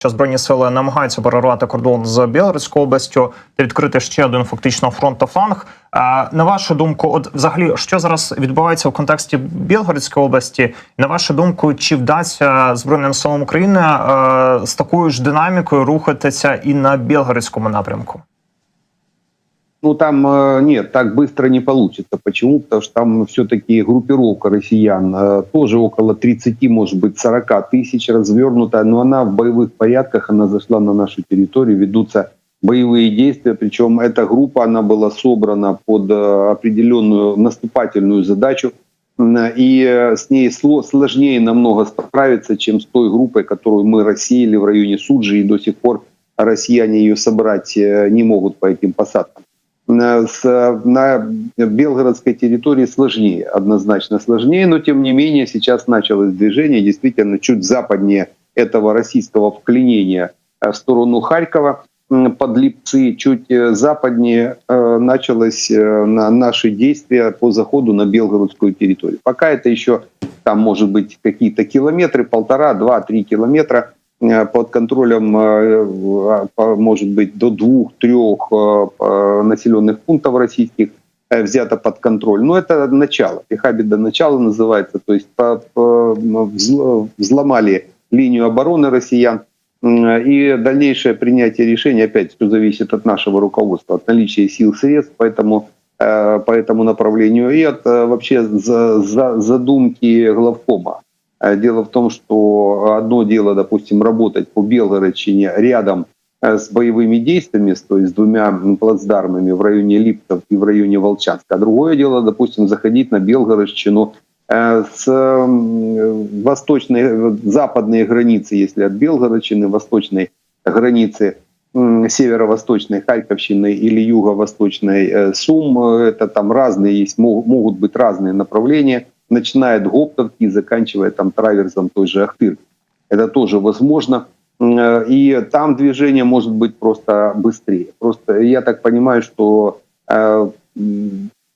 що збройні сили намагаються перервати кордон з Білоруською областю та відкрити ще один фактично фронтофланг. А, На вашу думку, от взагалі, що зараз відбувається в контексті Білгородської області? На вашу думку, чи вдасться збройним силам України е, з такою ж динамікою рухатися і на Білгородському напрямку? Ну, там э, нет, так быстро не получится. Почему? Потому что там все-таки группировка россиян, э, тоже около 30, может быть, 40 тысяч развернута, но она в боевых порядках, она зашла на нашу территорию, ведутся боевые действия, причем эта группа, она была собрана под э, определенную наступательную задачу, и с ней сло- сложнее намного справиться, чем с той группой, которую мы рассеяли в районе Суджи, и до сих пор россияне ее собрать не могут по этим посадкам. С- на белгородской территории сложнее, однозначно сложнее, но тем не менее сейчас началось движение действительно чуть западнее этого российского вклинения э, в сторону Харькова, под Липцы, чуть э, западнее э, началось на наши действия по заходу на белгородскую территорию. Пока это еще там может быть какие-то километры, полтора, два, три километра под контролем, э, по- может быть, до двух-трех э, э, населенных пунктов российских э, взято под контроль. Но это начало. Пехабит до начала называется. То есть взломали линию обороны россиян. И дальнейшее принятие решений, опять все зависит от нашего руководства, от наличия сил, средств, поэтому э, по этому направлению и от э, вообще за- за- задумки главкома. Э, Дело в том, что одно дело, допустим, работать по Белгородчине рядом э, с боевыми действиями, то есть с двумя плацдармами в районе Липтов и в районе Волчанска. А другое дело, допустим, заходить на Белгородчину э, с восточной, западной границы, если от Белгородчины, восточной границы северо-восточной Харьковщины или юго-восточной Сум. Это там разные есть, мо- могут быть разные направления, начиная от Гоптовки и заканчивая там траверсом той же Ахтырки. Это тоже возможно. Э, И там движение может быть просто быстрее. Просто я так понимаю, что э,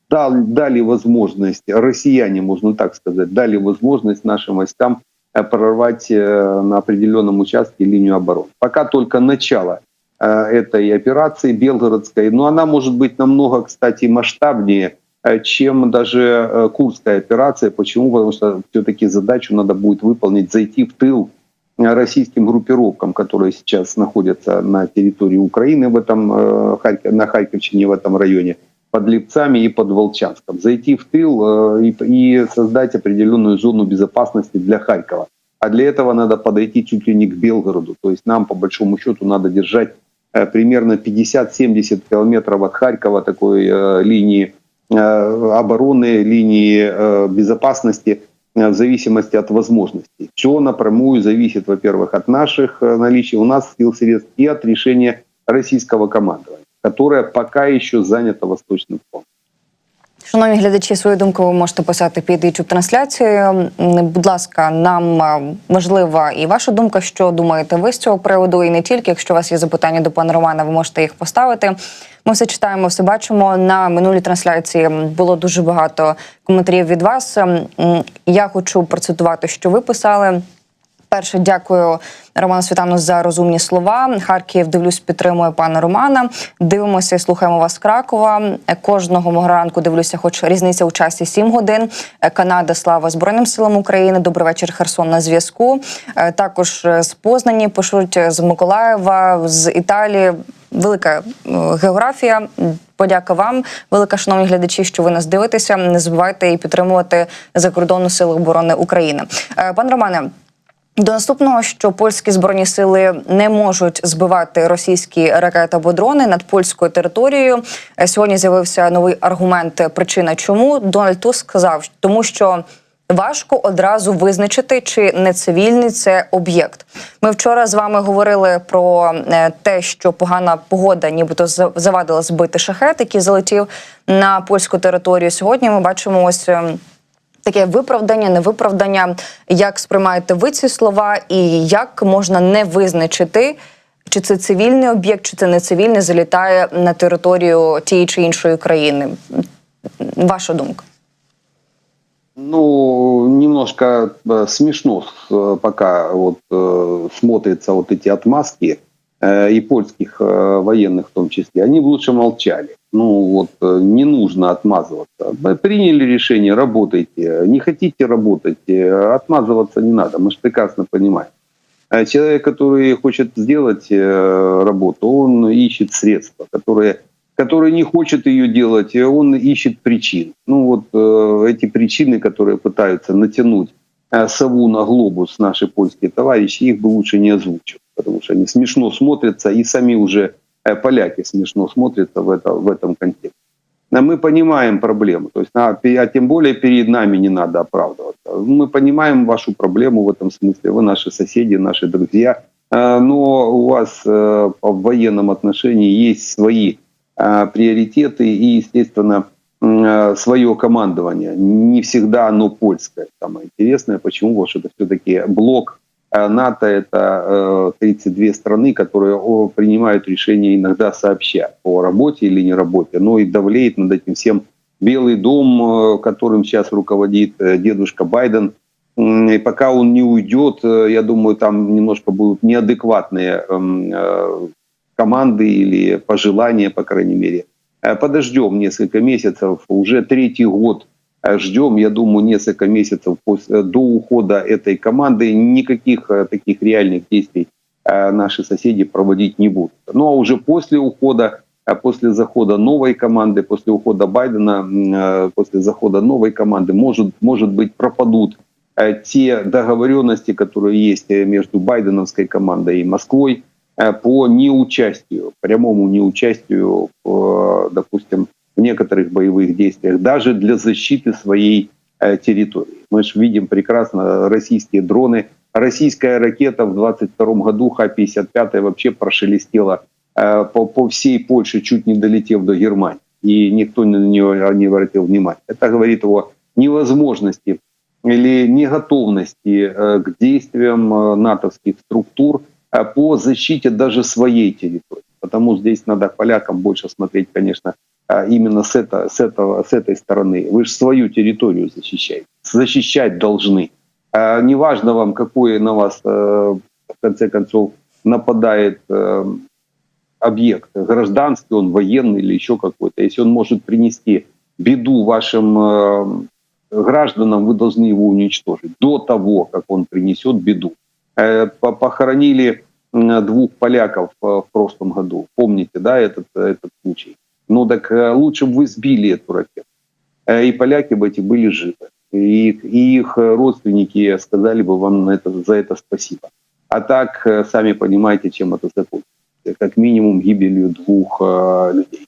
дали возможность, россияне, можно так сказать, дали возможность нашим войскам э, прорвать на определенном участке линию обороны. Пока только начало этой операции белгородской, но она может быть намного, кстати, масштабнее, чем даже э, Курская операция. Почему? Потому что все-таки задачу надо будет выполнить, зайти в тыл э, российским группировкам, которые сейчас находятся на территории Украины в этом э, на Харьковщине в этом районе, под Липцами и под Волчанском. Зайти в тыл э, и, создать определенную зону безопасности для Харькова. А для этого надо подойти чуть ли не к Белгороду. То есть нам, по большому счету, надо держать э, примерно 50-70 километров от Харькова такой э, линии э, обороны, линии э, безопасности э, в зависимости от возможностей. Все напрямую зависит, во-первых, от наших э, наличий у нас сил средств и от решения российского командования, которое пока еще занято Восточным фронтом. Шановні глядачі, свою думку ви можете писати під youtube трансляцією. Будь ласка, нам важлива і ваша думка, що думаєте ви з цього приводу, і не тільки. Якщо у вас є запитання до пана Романа, ви можете їх поставити. Ми все читаємо, все бачимо. На минулій трансляції було дуже багато коментарів від вас. Я хочу процитувати, що ви писали. Перше, дякую Роману Світану за розумні слова. Харків дивлюсь, підтримує пана Романа. Дивимося і слухаємо вас Кракова. Е, Кожного мого ранку дивлюся, хоч різниця у часі 7 годин. Е, Канада, слава Збройним силам України. Добрий вечір, Херсон на зв'язку. Е, Також з Познані пишуть з Миколаєва, з Італії. Велика географія. Подяка вам, велика шановні глядачі, що ви нас дивитеся. Не забувайте і підтримувати закордонну силу оборони України. Пан Романе. До наступного, що польські збройні сили не можуть збивати російські ракети або дрони над польською територією. Е, Сьогодні з'явився новий аргумент. Причина чому Дональд Туск сказав, тому що важко одразу визначити, чи не цивільний це об'єкт. Ми вчора з вами говорили про е, те, що погана погода, нібито за- завадила збити шахет, який залетів на польську територію. Сьогодні ми бачимо ось ем, таке виправдання, невиправдання. Як сприймаєте ви ці слова, і як можна не визначити, чи це цивільний об'єкт, чи це не цивільний, залітає на територію тієї чи іншої країни? Ваша думка? Ну, немножко э, смешно э, пока вот э, смотрятся вот эти отмазки э, и польских э, военных в том числе. Они бы лучше молчали. Ну вот э, не нужно отмазываться. Приняли решение, работайте. Не хотите работать, э, отмазываться не надо. Мы же прекрасно понимаем. А Человек, который хочет сделать э, работу, он ищет средства, которые который не хочет ее делать, он ищет причин. Ну вот эти причины, которые пытаются натянуть сову на глобус наши польские товарищи, их бы лучше не озвучивать, потому что они смешно смотрятся, и сами уже поляки смешно смотрятся в, это, в этом контексте. Мы понимаем проблему, то есть, а, а тем более перед нами не надо оправдываться. Мы понимаем вашу проблему в этом смысле, вы наши соседи, наши друзья, Э, но у вас э, в военном отношении есть свои э, приоритеты и, естественно, э, свое командование. Не всегда оно польское. Самое интересное, почему, потому что это все-таки блок э, НАТО, это э, 32 страны, которые принимают решения иногда сообща по работе или не работе, но и давлеет над этим всем Белый дом, э, которым сейчас руководит э, дедушка Байден, И пока он не уйдет, э, я думаю, там немножко будут неадекватные эм, э, команды или пожелания, по крайней мере. Э, Подождем несколько месяцев, уже третий год э, ждем, я думаю, несколько месяцев после, до ухода этой команды никаких э, таких реальных действий э, наши соседи проводить не будут. Ну а уже после ухода, э, после захода новой команды, после ухода Байдена, э, после захода новой команды, может, может быть, пропадут э, те договоренности, которые есть э, между байденовской командой и Москвой э, по неучастию, прямому неучастию, э, допустим, некоторых боевых действиях, даже для защиты своей э, территории. Мы же видим прекрасно российские дроны. Российская ракета в 22 году Х-55 вообще прошелестела э, по, по всей Польше, чуть не долетев до Германии. И никто на нее не обратил внимания. Это говорит о невозможности или неготовности э, к действиям натовских структур по защите даже своей территории. Потому здесь надо полякам больше смотреть, конечно, именно с, это, с, этого, с этой стороны. Вы же свою территорию защищаете. Защищать должны. Э, Неважно вам, какой на вас, э, в конце концов, нападает э, объект, гражданский он, военный или еще какой-то. Если он может принести беду вашим э, гражданам, вы должны его уничтожить до того, как он принесет беду. По- Похоронили двух поляков в прошлом году. Помните, да, этот, этот случай? Ну так э, лучше бы вы сбили эту ракету. Э, И поляки бы эти были живы. И их, и их э, родственники сказали бы вам это, за это спасибо. А так, сами понимаете, чем это закончится. Как минимум гибелью двух людей.